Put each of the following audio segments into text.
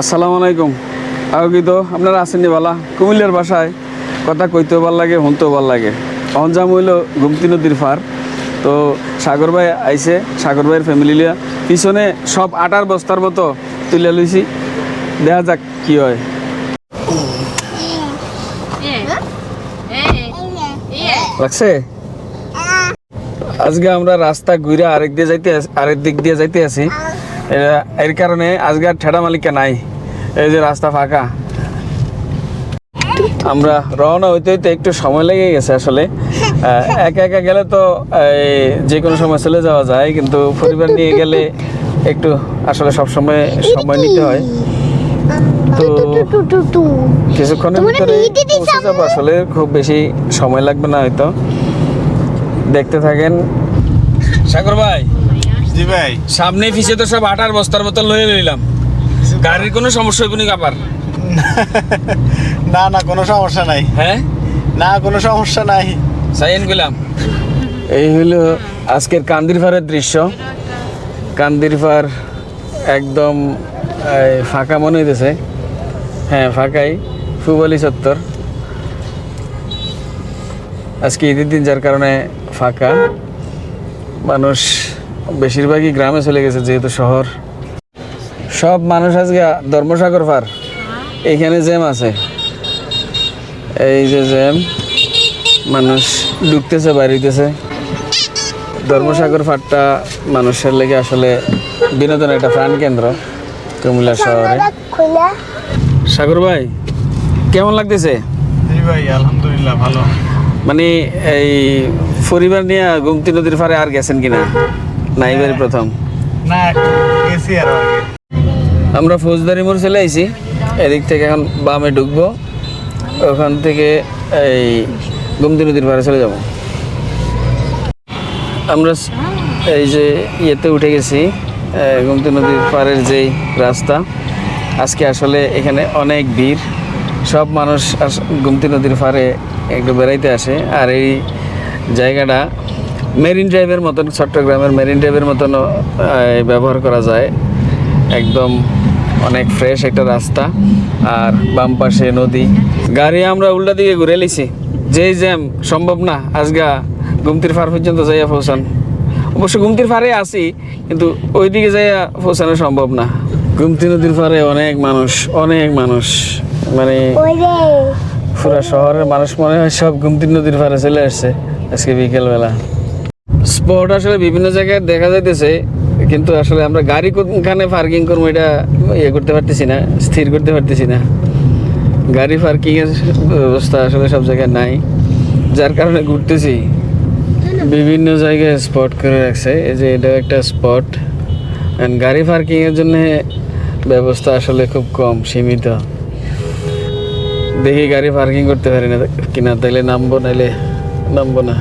আসসালামু আলাইকুম। আগে তো আপনারা আসেননি বালা? কুমিল্লার বাসায় কথা কইতেও ভালো লাগে, শুনতেও ভালো লাগে। অঞ্জাম হইল গুমতি নদীর ফার তো সাগর ভাই আইসে সাগর ভাইয়ের ফ্যামিলি লিয়া পিছনে সব আটার বস্তার মতো তুলে লইছি। দেখা যাক কি হয়। লাগছে আজকে আমরা রাস্তা ঘুরে আরেক দিয়ে যাইতে আরেক দিক দিয়ে যাইতে আছি এর কারণে আজকে আর ঠেড়া মালিকা নাই। এই যে রাস্তা ফাঁকা। আমরা রওনা হইতে হইতে একটু সময় লেগে গেছে আসলে। একা একা গেলে তো এই, যে কোনো সময় চলে যাওয়া যায় কিন্তু পরিবার নিয়ে গেলে একটু আসলে সব সময় সময় নিতে হয়। তো কিছুক্ষণের ভিতরে পৌঁছে যাব আসলে খুব বেশি সময় লাগবে না হয়তো। দেখতে থাকেন। সাগর ভাই। জি ভাই। সামনে পিছিয়ে তো সব আটার বস্তার মতো লয়ে নিলাম গাড়ির কোনো সমস্যা হইব নি কাপার না না কোনো সমস্যা নাই। হ্যাঁ? না কোনো সমস্যা নাই। সাইন গেলাম এই হলো আজকের কান্দির ফারের দৃশ্য। কান্দির ফার একদম ফাঁকা মনে হইতেছে। হ্যাঁ ফাঁকাই। ফুবলি চত্বর। আজকে ঈদের দিন যার কারণে ফাঁকা। মানুষ বেশিরভাগই গ্রামে চলে গেছে যেহেতু শহর। সব মানুষ আজকে ধর্মসাগর ফার এইখানে জ্যাম আছে। এই যে জ্যাম মানুষ ঢুকতেছে বাড়িতেছে ধর্মসাগর ফাটটা মানুষের লেগে আসলে বিনোদন একটা প্রাণ কেন্দ্র কুমিল্লা শহরে। সাগর ভাই কেমন লাগতেছে? ভাই আলহামদুলিল্লাহ ভালো। মানে এই পরিবার নিয়ে গুমতি নদীর পারে আর গেছেন কিনা? না এবারই প্রথম। না আমরা ফৌজদারি মোড় চলে আইছি। এদিক থেকে এখন বামে ঢুকবো। ওখান থেকে এই গুমতি নদীর পাড়ে চলে যাব। আমরা এই যে ইয়েতে উঠে গেছি গুমতি নদীর পাড়ের যেই রাস্তা। আজকে আসলে এখানে অনেক ভিড়। সব মানুষ গুমতি নদীর পাড়ে একটু বেড়াইতে আসে। আর এই জায়গাটা মেরিন ড্রাইভের মতন চট্টগ্রামের মেরিন ড্রাইভের মতন ব্যবহার করা যায়। একদম অনেক ফ্রেশ একটা রাস্তা। আর বাম পাশে নদী। গাড়ি আমরা উল্টা দিকে ঘুরে লিছি যেই জ্যাম সম্ভব না। আজগা গুমতির ফার পর্যন্ত যাইয়া পৌঁছান। অবশ্য গুমতির ফারে আসি কিন্তু ওইদিকে যাইয়া পৌঁছানো সম্ভব না। গুমতি নদীর ফারে অনেক মানুষ অনেক মানুষ। মানে পুরা শহরের মানুষ মনে হয় সব গুমতি নদীর পাড়ে চলে আসছে আজকে বিকেলবেলা। স্পট আসলে বিভিন্ন জায়গায় দেখা যাইতেছে, কিন্তু আসলে আমরা গাড়ি কোনখানে পার্কিং করব এটা ইয়ে করতে পারতেছি না, স্থির করতে পারতেছি না। গাড়ি পার্কিং এর ব্যবস্থা আসলে সব জায়গায় নাই, যার কারণে ঘুরতেছি। বিভিন্ন জায়গায় স্পট করে রাখছে, এই যে এটা একটা স্পট গাড়ি পার্কিং এর জন্য ব্যবস্থা আসলে খুব কম, সীমিত। দেখি গাড়ি পার্কিং করতে পারি না কিনা, তাইলে নামবো, নাইলে নামবো না।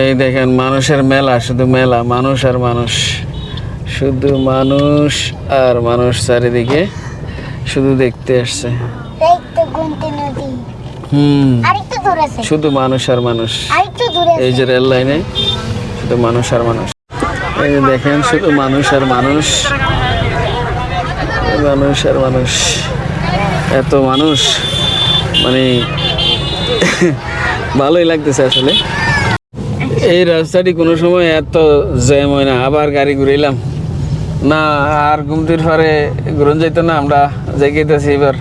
এই দেখেন মানুষের মেলা শুধু মেলা মানুষ আর মানুষ। শুধু মানুষ আর মানুষ চারিদিকে শুধু দেখতে আসছে। হুম শুধু মানুষ আর মানুষ। এই যে রেল লাইনে শুধু মানুষ আর মানুষ। এই যে দেখেন শুধু মানুষ আর মানুষ। মানুষ আর মানুষ। এত মানুষ মানে ভালোই লাগতেছে আসলে। এই রাস্তাটি কোনো সময় এত জ্যাম হয় না। আবার গাড়ি ঘুরাইলাম। না, আর ঘুমতির ফারে ঘুরন যাইতো না, আমরা জায়গাইতেছি এবার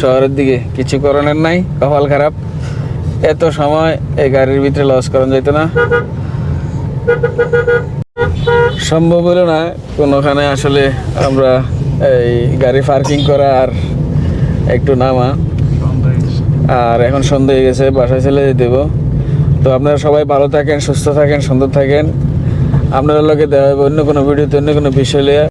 শহরের দিকে। কিছু করণের নাই, কপাল খারাপ। এত সময় এই গাড়ির ভিতরে লস করান যাইতো না। সম্ভব হলো না, কোনোখানে আসলে আমরা এই গাড়ি পার্কিং করা আর একটু নামা। আর এখন সন্ধ্যা হয়ে গেছে, বাসায় চলে যেতে দেবো তো আপনারা সবাই ভালো থাকেন, সুস্থ থাকেন, সুন্দর থাকেন। আপনারা লোকে দেওয়া হবে অন্য কোনো ভিডিওতে, অন্য কোনো বিষয় নিয়ে।